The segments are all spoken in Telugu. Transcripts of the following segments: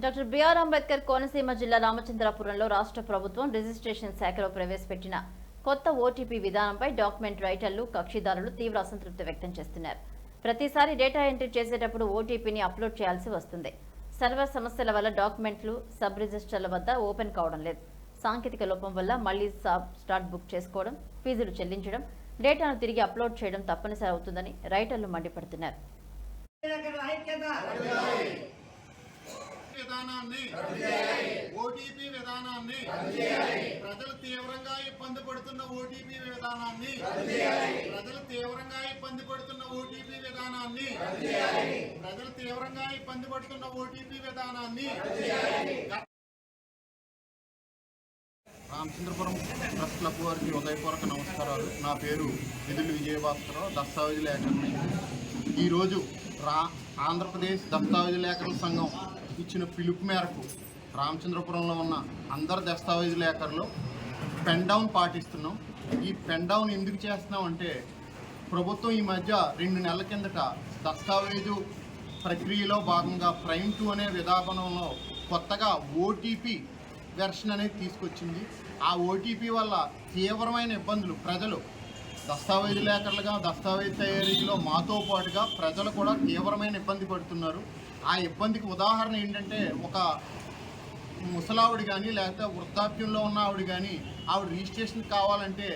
డాక్టర్ బిఆర్ అంబేద్కర్ కోనసీమ జిల్లా రామచంద్రపురంలో రాష్ట్ర ప్రభుత్వం రిజిస్ట్రేషన్ శాఖలో ప్రవేశపెట్టిన కొత్త ఓటీపీ విధానంపై డాక్యుమెంట్ రైటర్లు కక్షిదారులు తీవ్ర అసంతృప్తి వ్యక్తం చేస్తున్నారు. ప్రతిసారి డేటా ఎంట్రీ చేసేటప్పుడు ఓటీపీని అప్లోడ్ చేయాల్సి వస్తుంది. సర్వర్ సమస్యల వల్ల డాక్యుమెంట్లు సబ్ రిజిస్టర్ల వద్ద ఓపెన్ కావడం లేదు. సాంకేతిక లోపం వల్ల మళ్ళీ సాబ్ స్టార్ట్ బుక్ చేసుకోవడం ఫీజులు చెల్లించడం డేటాను తిరిగి అప్లోడ్ చేయడం తప్పనిసరి అవుతుందని రైటర్లు మండిపడుతున్నారు. విధానాన్ని ఓటీపీ విధానాన్ని ప్రజలు తీవ్రంగా ఇబ్బంది పడుతున్న ఓటీపీ విధానాన్ని ప్రజలు తీవ్రంగా ఇబ్బంది పడుతున్న ఓటీపీ విధానాన్ని ప్రజలు తీవ్రంగా ఇబ్బంది పడుతున్న ఓటీపీ విధానాన్ని రామచంద్రపురం ప్రెస్ క్లబ్ వారికి ఉదయపూర్వక నమస్కారాలు. నా పేరు నిధులు విజయభాస్కరరావు దస్తావేజు లేఖ ఈరోజు రా ఆంధ్రప్రదేశ్ దస్తావేజు లేఖరుల సంఘం ఇచ్చిన పిలుపు మేరకు రామచంద్రపురంలో ఉన్న అందరు దస్తావేజు లేఖరులు పెన్ డౌన్ పాటిస్తున్నాం. ఈ పెన్ డౌన్ ఎందుకు చేస్తున్నాం అంటే ప్రభుత్వం ఈ మధ్య రెండు నెలల కిందట దస్తావేజు ప్రక్రియలో భాగంగా ప్రైమ్ టూ అనే విధానంలో కొత్తగా ఓటీపీ వెర్షన్ అనేది తీసుకొచ్చింది. ఆ ఓటీపీ వల్ల తీవ్రమైన ఇబ్బందులు ప్రజలు దస్తావేజీ లేఖలుగా దస్తావేజ్ తయారీలో మాతో పాటుగా ప్రజలు కూడా తీవ్రమైన ఇబ్బంది పడుతున్నారు. ఆ ఇబ్బందికి ఉదాహరణ ఏంటంటే ఒక ముసలావిడ కానీ లేకపోతే వృద్ధాప్యంలో ఉన్న ఆవిడ కానీ ఆవిడ రిజిస్ట్రేషన్ కావాలంటే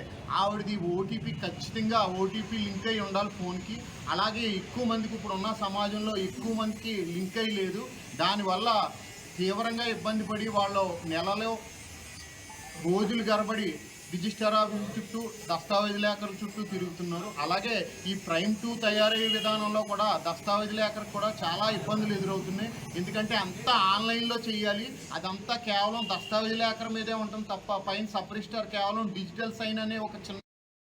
ఆవిడది ఓటీపీ ఖచ్చితంగా ఓటీపీ లింక్ అయి ఉండాలి ఫోన్కి. అలాగే ఎక్కువ మందికి ఇప్పుడు ఉన్న సమాజంలో ఎక్కువ మందికి లింక్ అయి లేదు. దానివల్ల తీవ్రంగా ఇబ్బంది పడి వాళ్ళు నెలలో రోజులు గడబడి రిజిస్టర్ ఆఫీస్ చుట్టూ దస్తావేజ్ లేఖల చుట్టూ తిరుగుతున్నారు. అలాగే ఈ ప్రైమ్ టూ తయారయ్యే విధానంలో కూడా దస్తావేజ్ లేఖలకు కూడా చాలా ఇబ్బందులు ఎదురవుతున్నాయి. ఎందుకంటే అంతా ఆన్లైన్లో చేయాలి. అదంతా కేవలం దస్తావేజ్ లేఖల మీదే ఉంటుంది తప్ప పైన సబ్ రిజిస్టర్ కేవలం డిజిటల్ సైన్ అనే ఒక చిన్న